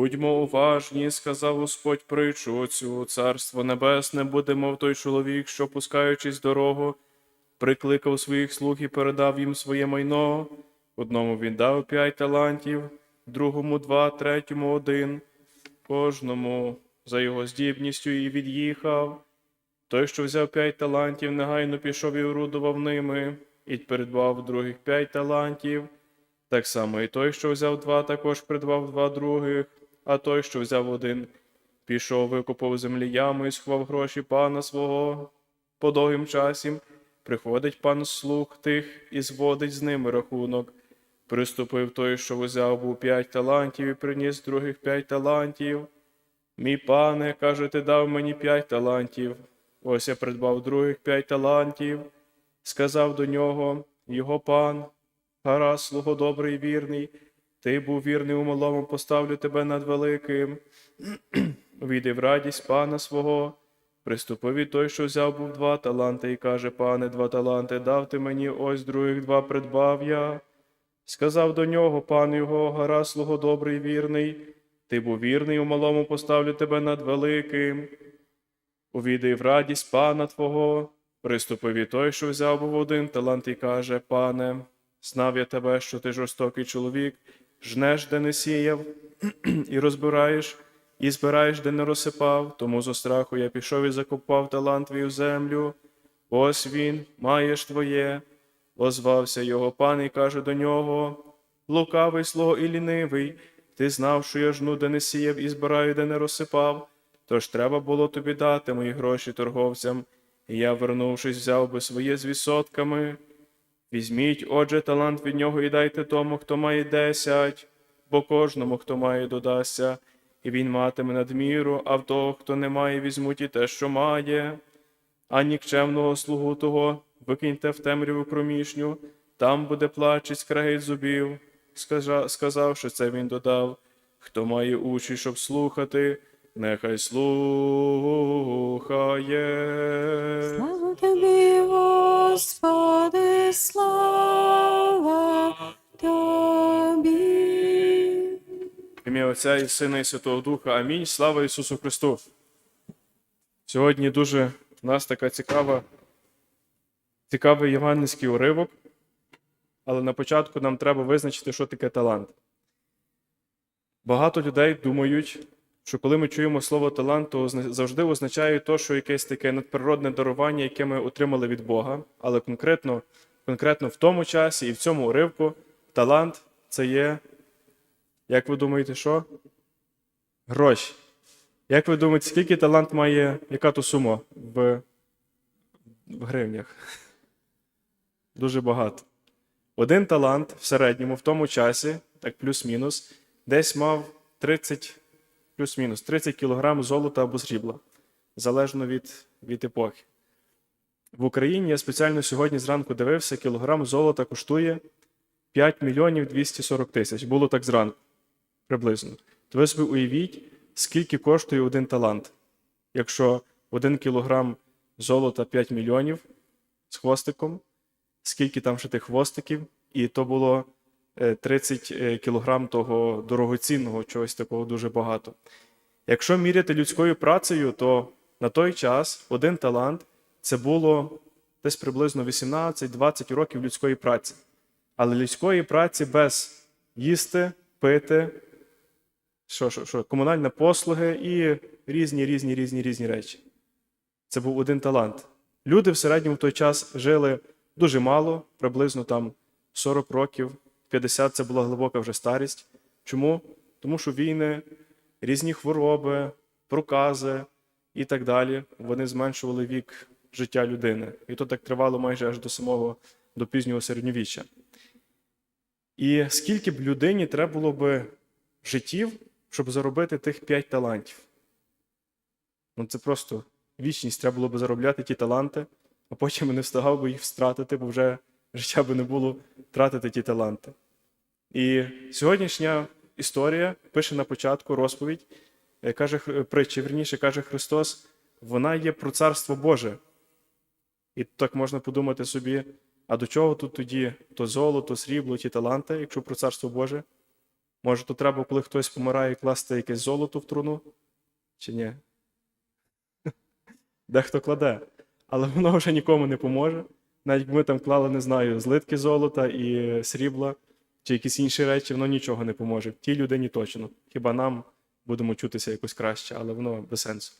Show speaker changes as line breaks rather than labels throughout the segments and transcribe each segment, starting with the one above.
Будьмо уважні, сказав Господь притчу цю, царство небесне буде, мов той чоловік, що, пускаючись дорогу, прикликав своїх слуг і передав їм своє майно. Одному він дав п'ять талантів, другому два, третьому один, кожному за його здібністю і від'їхав. Той, що взяв п'ять талантів, негайно пішов і орудував ними, і придбав других п'ять талантів. Так само і той, що взяв два, також придбав два других, а той, що взяв один, пішов, викопав землі яму і сховав гроші пана свого. По довгим часі приходить пан слуг тих і зводить з ними рахунок. Приступив той, що взяв був п'ять талантів і приніс других п'ять талантів. Мій пане, каже, ти дав мені п'ять талантів. Ось я придбав других п'ять талантів. Сказав до нього його пан, гаразд, слуго добрий вірний, ти був вірний у малому, поставлю тебе над великим. Увійди в радість пана свого. Приступив і той, що взяв був два таланти, і каже, пане, два таланти дав ти мені, ось других два придбав я. Сказав до нього пан його, гаразд, слуго добрий вірний, ти був вірний у малому, поставлю тебе над великим. Увійди в радість пана твого. Приступив і той, що взяв був один талант, і каже, пане, знав я тебе, що ти жорстокий чоловік, жнеш, де не сіяв, і розбираєш, і збираєш, де не розсипав, тому зо страху я пішов і закопав талант твій в землю. Ось він, маєш твоє. Озвався його пан і каже до нього: Лукавий слуго і лінивий, ти знав, що я жну, де не сіяв, і збираю, де не розсипав. Тож треба було тобі дати мої гроші торговцям, і я, вернувшись, взяв би своє з відсотками. Візьміть, отже, талант від нього і дайте тому, хто має десять, бо кожному, хто має, додасться, і він матиме надміру, а в того, хто не має, візьмуть і те, що має. А нікчемного слугу того викиньте в темряву проміжню, там буде плач і зубів. Сказа- Сказавши це, він додав, хто має очі, щоб слухати, нехай слухає.
Слава тобі, Господи, слава тобі.
Ім'я Отця і Сина і Святого Духа. Амінь. Слава Ісусу Христу. Сьогодні дуже у нас така цікава, цікавий євангельський уривок, але на початку нам треба визначити, що таке талант. Багато людей думають, що коли ми чуємо слово талант, то завжди означає то, що якесь таке надприродне дарування, яке ми отримали від Бога. Але конкретно, конкретно в тому часі і в цьому уривку талант це є як ви думаєте, що? Гроші. Як ви думаєте, скільки талант має, яка то сума в, в гривнях? Дуже багато. Один талант в середньому в тому часі, так плюс-мінус, десь мав 30, плюс-мінус, 30 кг золота або срібла, залежно від, від епохи. В Україні я спеціально сьогодні зранку дивився, кілограм золота коштує 5 мільйонів 240 тисяч. Було так зранку приблизно. То ви собі уявіть, скільки коштує один талант. Якщо один кілограм золота 5 мільйонів з хвостиком, скільки там ще тих хвостиків, і то було 30 е, кілограм того дорогоцінного, чогось такого дуже багато. Якщо міряти людською працею, то на той час один талант це було десь приблизно 18-20 років людської праці. Але людської праці без їсти, пити, що, що, що, комунальні послуги і різні, різні, різні, різні речі. Це був один талант. Люди в середньому в той час жили дуже мало, приблизно там 40 років, 50 це була глибока вже старість. Чому? Тому що війни, різні хвороби, прокази і так далі, вони зменшували вік життя людини. І то так тривало майже аж до самого до пізнього середньовіччя. І скільки б людині треба було би життів, щоб заробити тих 5 талантів? Ну, це просто вічність треба було би заробляти ті таланти, а потім не встигав би їх втратити, бо вже життя би не було тратити ті таланти. І сьогоднішня історія пише на початку розповідь, е, каже притчі, верніше каже Христос, вона є про Царство Боже. І так можна подумати собі, а до чого тут тоді то золото, срібло, ті таланти, якщо про Царство Боже? Може, то треба, коли хтось помирає, класти якесь золото в труну? Чи ні? Дехто кладе, але воно вже нікому не поможе. Навіть ми там клали, не знаю, злитки золота і срібла, чи якісь інші речі, воно нічого не поможе. Тій людині точно. Хіба нам будемо чутися якось краще, але воно без сенсу.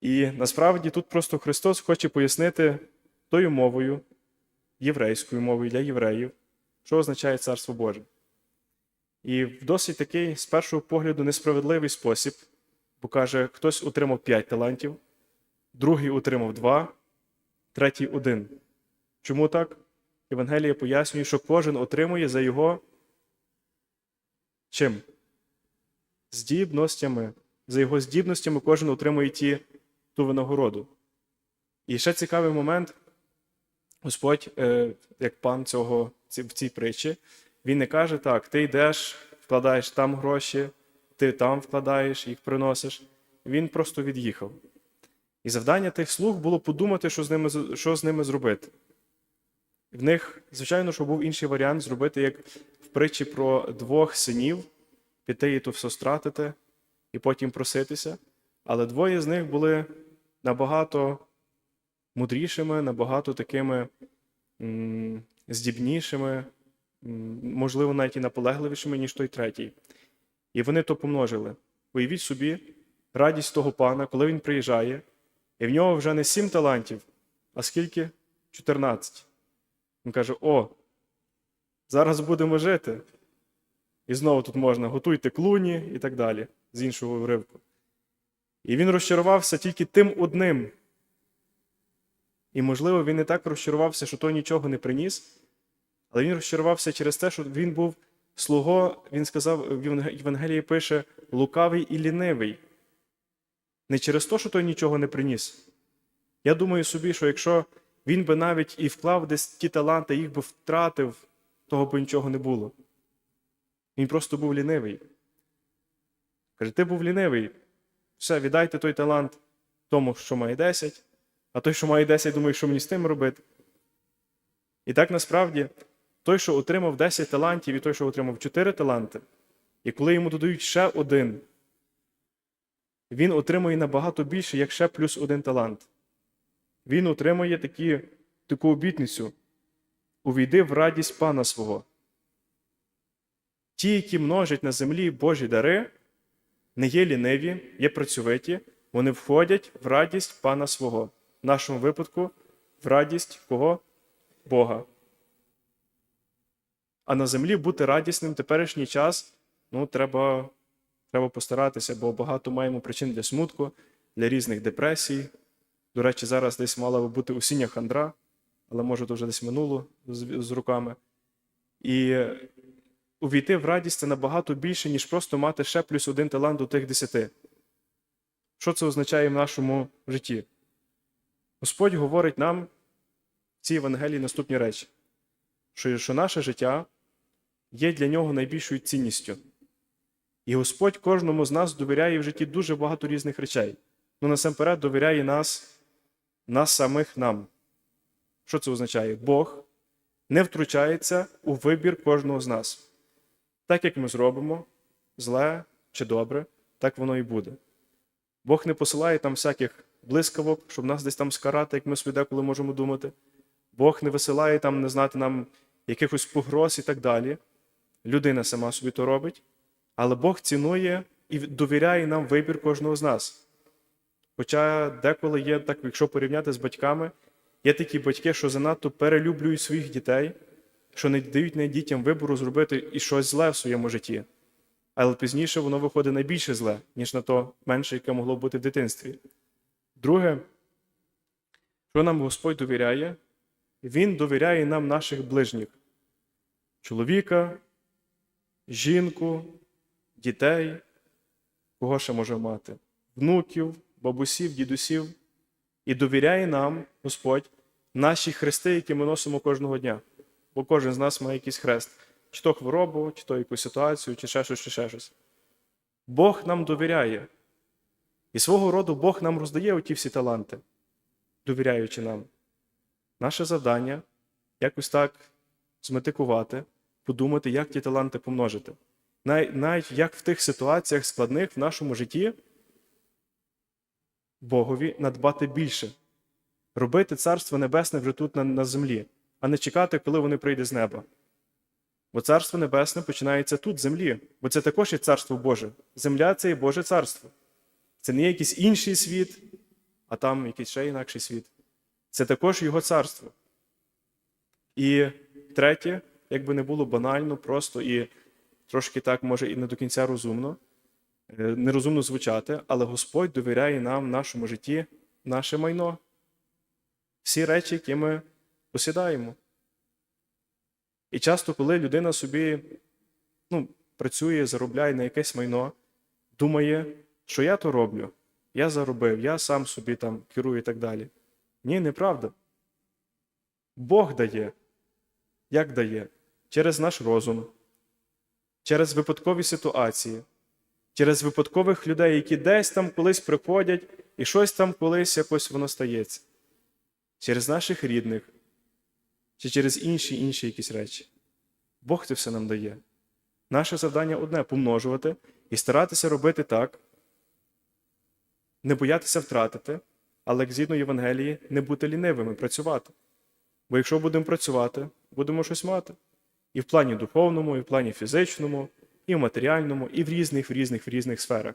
І насправді тут просто Христос хоче пояснити тою мовою, єврейською мовою для євреїв, що означає Царство Боже. І в досить такий, з першого погляду, несправедливий спосіб, бо каже, хтось отримав 5 талантів, другий отримав 2, третій один. Чому так? Євангелія пояснює, що кожен отримує за його чим? Здібностями. За його здібностями кожен отримує ті, ту винагороду. І ще цікавий момент. Господь, е, як пан цього в цій притчі, він не каже так: ти йдеш, вкладаєш там гроші, ти там вкладаєш, їх приносиш. Він просто від'їхав. І завдання тих слуг було подумати, що з ними, що з ними зробити. В них, звичайно, що був інший варіант зробити, як в притчі про двох синів, піти і то все стратити, і потім проситися. Але двоє з них були набагато мудрішими, набагато такими м, здібнішими, м, можливо, навіть і наполегливішими, ніж той третій. І вони то помножили. Уявіть собі радість того пана, коли він приїжджає, і в нього вже не сім талантів, а скільки? 14. Він каже: О, зараз будемо жити. І знову тут можна готуйте клуні і так далі, з іншого уривку. І він розчарувався тільки тим одним. І, можливо, він не так розчарувався, що той нічого не приніс, але він розчарувався через те, що він був слуго, він сказав, в Євангелії пише, лукавий і лінивий. Не через те, що той нічого не приніс. Я думаю собі, що якщо він би навіть і вклав десь ті таланти, їх би втратив, того б нічого не було. Він просто був лінивий. Каже, ти був лінивий. Все, віддайте той талант тому, що має 10, а той, що має 10, думає, що мені з тим робити. І так насправді, той, що отримав 10 талантів, і той, що отримав 4 таланти, і коли йому додають ще один, він отримує набагато більше, як ще плюс один талант. Він отримує такі, таку обітницю: увійди в радість пана свого. Ті, які множать на землі Божі дари, не є ліниві, є працьовиті, вони входять в радість пана свого. В нашому випадку в радість кого? Бога. А на землі бути радісним в теперішній час ну, треба, треба постаратися, бо багато маємо причин для смутку, для різних депресій. До речі, зараз десь мала би бути осіння хандра, але може то вже десь минуло з, з руками. І увійти в радість це набагато більше, ніж просто мати ще плюс один талант до тих десяти. Що це означає в нашому житті? Господь говорить нам в цій Євангелії наступні речі: що, що наше життя є для нього найбільшою цінністю. І Господь кожному з нас довіряє в житті дуже багато різних речей. Ну, насамперед, довіряє нас, нас самих нам. Що це означає? Бог не втручається у вибір кожного з нас. Так як ми зробимо, зле чи добре, так воно і буде. Бог не посилає там всяких блискавок, щоб нас десь там скарати, як ми собі деколи можемо думати. Бог не висилає там, не знати нам якихось погроз і так далі. Людина сама собі то робить, але Бог цінує і довіряє нам вибір кожного з нас. Хоча деколи є так, якщо порівняти з батьками, є такі батьки, що занадто перелюблюють своїх дітей, що не дають не дітям вибору зробити і щось зле в своєму житті. Але пізніше воно виходить найбільше зле, ніж на то менше, яке могло бути в дитинстві. Друге, що нам Господь довіряє, Він довіряє нам наших ближніх чоловіка, жінку, дітей, кого ще може мати, внуків, бабусів, дідусів, і довіряє нам Господь наші хрести, які ми носимо кожного дня. Бо кожен з нас має якийсь хрест, чи то хворобу, чи то якусь ситуацію, чи ще щось, чи ще щось. Бог нам довіряє. І свого роду Бог нам роздає оті всі таланти, довіряючи нам. Наше завдання якось так зметикувати, подумати, як ті таланти помножити. Навіть як в тих ситуаціях складних в нашому житті Богові надбати більше, робити Царство Небесне вже тут на, на землі, а не чекати, коли вони прийде з неба. Бо Царство Небесне починається тут, землі, бо це також є Царство Боже. Земля це і Боже царство. Це не є якийсь інший світ, а там якийсь ще інакший світ. Це також Його царство. І третє, як би не було банально, просто і трошки так, може, і не до кінця розумно, нерозумно звучати, але Господь довіряє нам в нашому житті наше майно, всі речі, які ми посідаємо. І часто, коли людина собі ну, працює, заробляє на якесь майно, думає, що я то роблю, я заробив, я сам собі там керую і так далі. Ні, неправда. Бог дає. Як дає? Через наш розум, через випадкові ситуації, через випадкових людей, які десь там колись приходять, і щось там колись якось воно стається. Через наших рідних, чи через інші інші якісь речі. Бог це все нам дає. Наше завдання одне помножувати і старатися робити так, не боятися втратити, але як згідно Євангелії, не бути лінивими, працювати. Бо якщо будемо працювати, будемо щось мати. І в плані духовному, і в плані фізичному, і в матеріальному, і в різних, в різних, в різних сферах.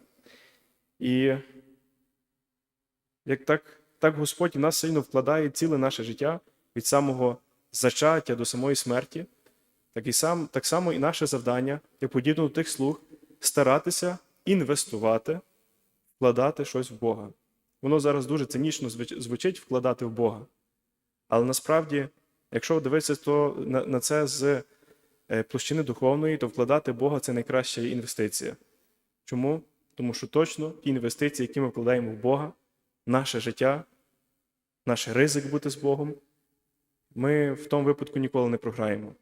І як так, так Господь в нас сильно вкладає ціле наше життя від самого зачаття до самої смерті, так, і сам, так само і наше завдання, як подібно до тих слуг, старатися інвестувати, вкладати щось в Бога. Воно зараз дуже цинічно звучить вкладати в Бога. Але насправді, якщо дивитися то на, на це з площини духовної, то вкладати Бога це найкраща інвестиція. Чому? Тому що точно ті інвестиції, які ми вкладаємо в Бога, наше життя, наш ризик бути з Богом, ми в тому випадку ніколи не програємо.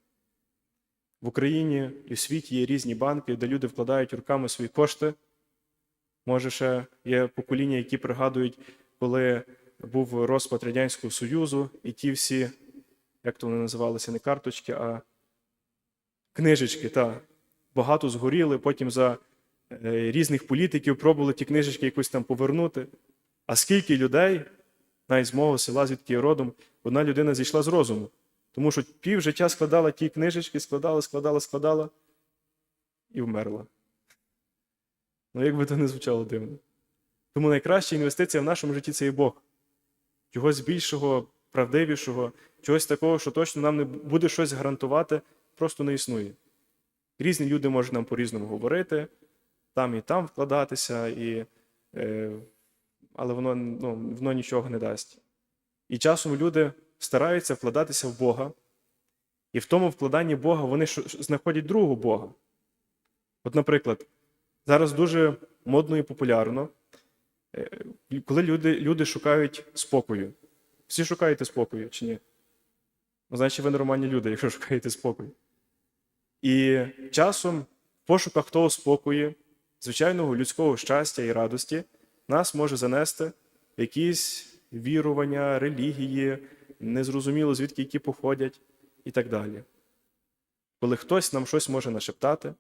В Україні і в світі є різні банки, де люди вкладають руками свої кошти. Може, ще є покоління, які пригадують, коли був розпад Радянського Союзу, і ті всі, як то вони називалися, не карточки, а книжечки, та, багато згоріли, потім за е, різних політиків пробували ті книжечки якось там повернути. А скільки людей, навіть з мого села, звідки я родом, одна людина зійшла з розуму. Тому що пів життя складала ті книжечки, складала, складала, складала і вмерла. Ну, як би то не звучало дивно. Тому найкраща інвестиція в нашому житті це є Бог. Чогось більшого, правдивішого, чогось такого, що точно нам не буде щось гарантувати, просто не існує. Різні люди можуть нам по-різному говорити, там і там вкладатися, і, е, але воно, ну, воно нічого не дасть. І часом люди стараються вкладатися в Бога, і в тому вкладанні Бога вони знаходять другого Бога. От, наприклад, зараз дуже модно і популярно, е, коли люди, люди шукають спокою. Всі шукаєте спокою чи ні? Ну, значить, ви нормальні люди, якщо шукаєте спокою. І часом в пошуках того спокою, звичайного людського щастя і радості, нас може занести якісь вірування, релігії, незрозуміло звідки які походять і так далі. Коли хтось нам щось може нашептати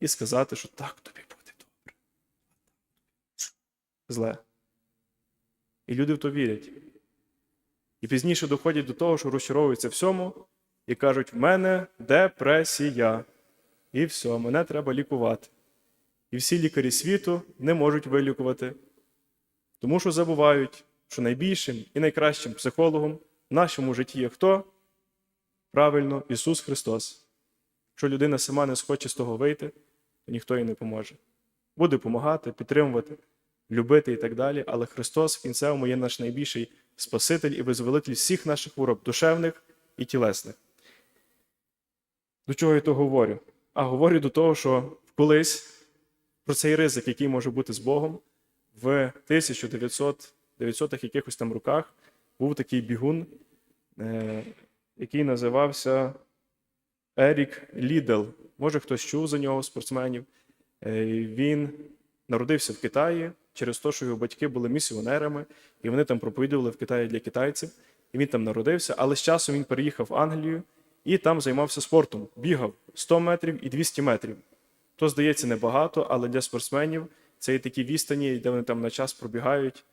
і сказати, що так тобі буде добре. Зле. І люди в то вірять. І пізніше доходять до того, що розчаровуються всьому і кажуть: в мене депресія. І все, мене треба лікувати. І всі лікарі світу не можуть вилікувати, тому що забувають, що найбільшим і найкращим психологом в нашому житті є хто? Правильно, Ісус Христос. Якщо людина сама не схоче з того вийти, то ніхто їй не поможе. Буде допомагати, підтримувати, любити і так далі. Але Христос в кінцевому є наш найбільший Спаситель і визволитель всіх наших хвороб, душевних і тілесних. До чого я то говорю? А говорю до того, що колись про цей ризик, який може бути з Богом, в 1900-х якихось там роках був такий бігун, е, який називався Ерік Лідел. Може, хтось чув за нього спортсменів. Е, Він народився в Китаї через те, що його батьки були місіонерами, і вони там проповідували в Китаї для китайців. І він там народився, але з часом він переїхав в Англію і там займався спортом, бігав 100 метрів і 200 метрів. То, здається, небагато, але для спортсменів це є такі відстані, де вони там на час пробігають.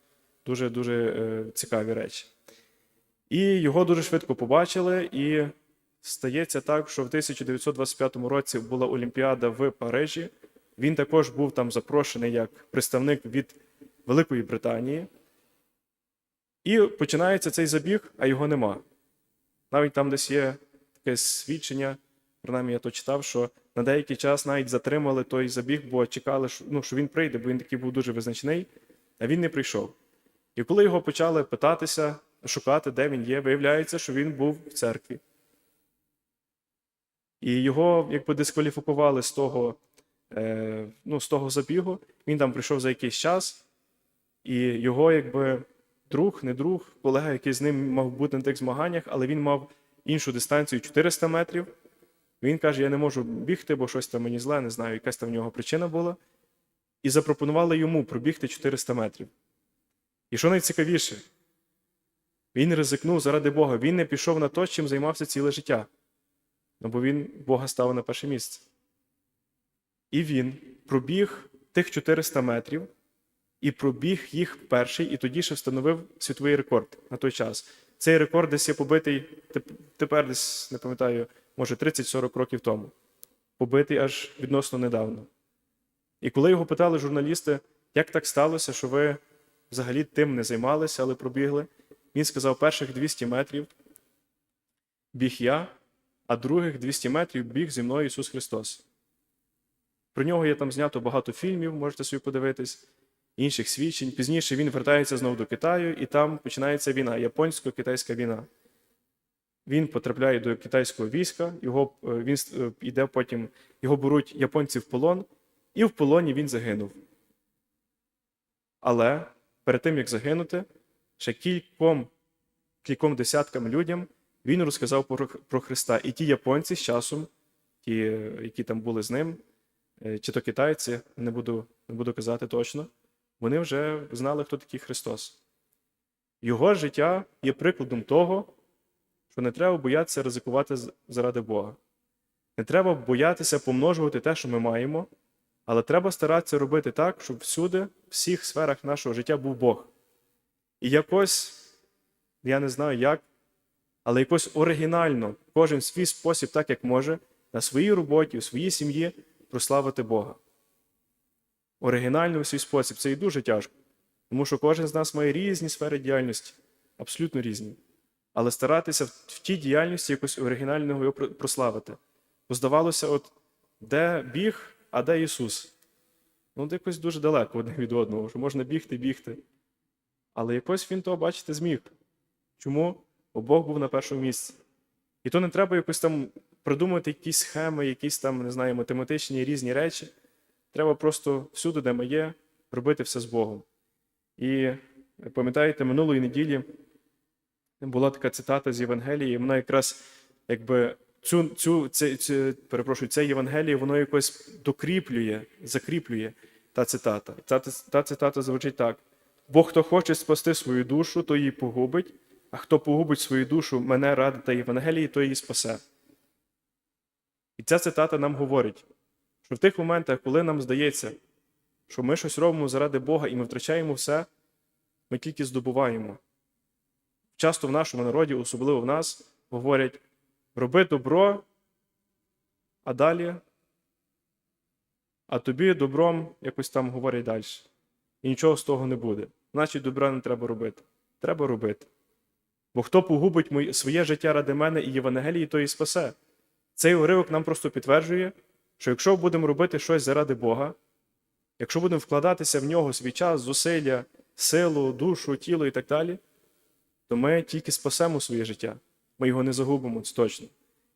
Дуже дуже е, цікаві речі. І його дуже швидко побачили, і стається так, що в 1925 році була Олімпіада в Парижі. Він також був там запрошений як представник від Великої Британії. І починається цей забіг, а його нема. Навіть там десь є таке свідчення, принаймні я то читав, що на деякий час навіть затримали той забіг, бо чекали, що, ну, що він прийде, бо він такий був дуже визначний, а він не прийшов. І коли його почали питатися, шукати, де він є, виявляється, що він був в церкві. І його якби дискваліфікували з того, е, ну, з того забігу. Він там прийшов за якийсь час, і його, якби друг, не друг, колега, який з ним мав бути на тих змаганнях, але він мав іншу дистанцію 400 метрів. Він каже: Я не можу бігти, бо щось там мені зле, не знаю, якась там в нього причина була. І запропонували йому пробігти 400 метрів. І що найцікавіше, він ризикнув заради Бога. Він не пішов на те, чим займався ціле життя. Ну, бо він Бога ставив на перше місце. І він пробіг тих 400 метрів, і пробіг їх перший, і тоді ще встановив світовий рекорд на той час. Цей рекорд десь є побитий тепер десь, не пам'ятаю, може 30-40 років тому. Побитий аж відносно недавно. І коли його питали журналісти, як так сталося, що ви взагалі тим не займалися, але пробігли, він сказав: перших 200 метрів біг я, а других 200 метрів біг зі мною Ісус Христос. Про нього є там знято багато фільмів, можете собі подивитись, інших свідчень. Пізніше він вертається знову до Китаю, і там починається війна, японсько-китайська війна. Він потрапляє до китайського війська, його, е, він е, йде потім, його беруть японці в полон, і в полоні він загинув. Але перед тим, як загинути, ще кільком, кільком десяткам людям він розказав про, про Христа. І ті японці з часом, ті, е, які там були з ним, чи то китайці, не буду, не буду казати точно, вони вже знали, хто такий Христос. Його життя є прикладом того, що не треба боятися ризикувати заради Бога. Не треба боятися помножувати те, що ми маємо, але треба старатися робити так, щоб всюди, в всіх сферах нашого життя був Бог. І якось, я не знаю як, але якось оригінально, кожен свій спосіб, так як може, на своїй роботі, у своїй сім'ї прославити Бога. Оригінально у свій спосіб. Це і дуже тяжко. Тому що кожен з нас має різні сфери діяльності, абсолютно різні. Але старатися в, тій діяльності якось оригінально його прославити. Бо здавалося, от де біг, а де Ісус? Ну, якось дуже далеко одне від одного, що можна бігти, бігти. Але якось він того, бачите, зміг. Чому? Бо Бог був на першому місці. І то не треба якось там придумати якісь схеми, якісь там, не знаю, математичні різні речі. Треба просто всюди, де ми є, робити все з Богом. І пам'ятаєте, минулої неділі була така цитата з Євангелії, і вона якраз якби цю, цю, це, це, перепрошую, це Євангеліє, воно якось докріплює, закріплює та цитата. Та, та цитата звучить так: Бо хто хоче спасти свою душу, то її погубить, а хто погубить свою душу мене ради та Євангелії, то її спасе. І ця цитата нам говорить, що в тих моментах, коли нам здається, що ми щось робимо заради Бога і ми втрачаємо все, ми тільки здобуваємо. Часто в нашому народі, особливо в нас, говорять: роби добро, а далі, а тобі добром якось там говорять далі. І нічого з того не буде. Значить, добра не треба робити. Треба робити. Бо хто погубить своє життя ради мене і Євангелії, то і спасе. Цей уривок нам просто підтверджує, що якщо будемо робити щось заради Бога, якщо будемо вкладатися в нього свій час, зусилля, силу, душу, тіло і так далі, то ми тільки спасемо своє життя. Ми його не загубимо, це точно.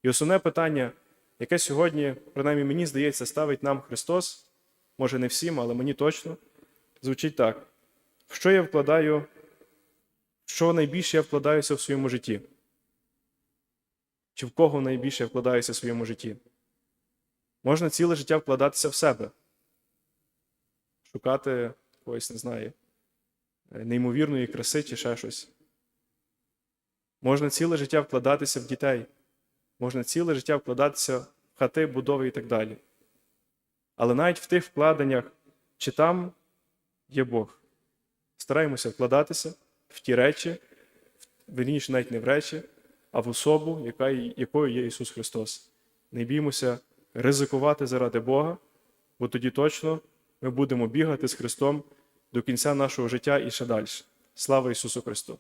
І основне питання, яке сьогодні, принаймні мені здається, ставить нам Христос, може не всім, але мені точно, звучить так: в що я вкладаю, що найбільше я вкладаюся в своєму житті? Чи в кого найбільше я вкладаюся в своєму житті? Можна ціле життя вкладатися в себе, шукати когось, не знаю, неймовірної краси чи ще щось. Можна ціле життя вкладатися в дітей, можна ціле життя вкладатися в хати, будови і так далі. Але навіть в тих вкладеннях, чи там є Бог. Стараємося вкладатися в ті речі, вірніше навіть не в речі, а в особу, яка, якою є Ісус Христос. Не біймося ризикувати заради Бога, бо тоді точно ми будемо бігати з Христом до кінця нашого життя і ще далі. Слава Ісусу Христу!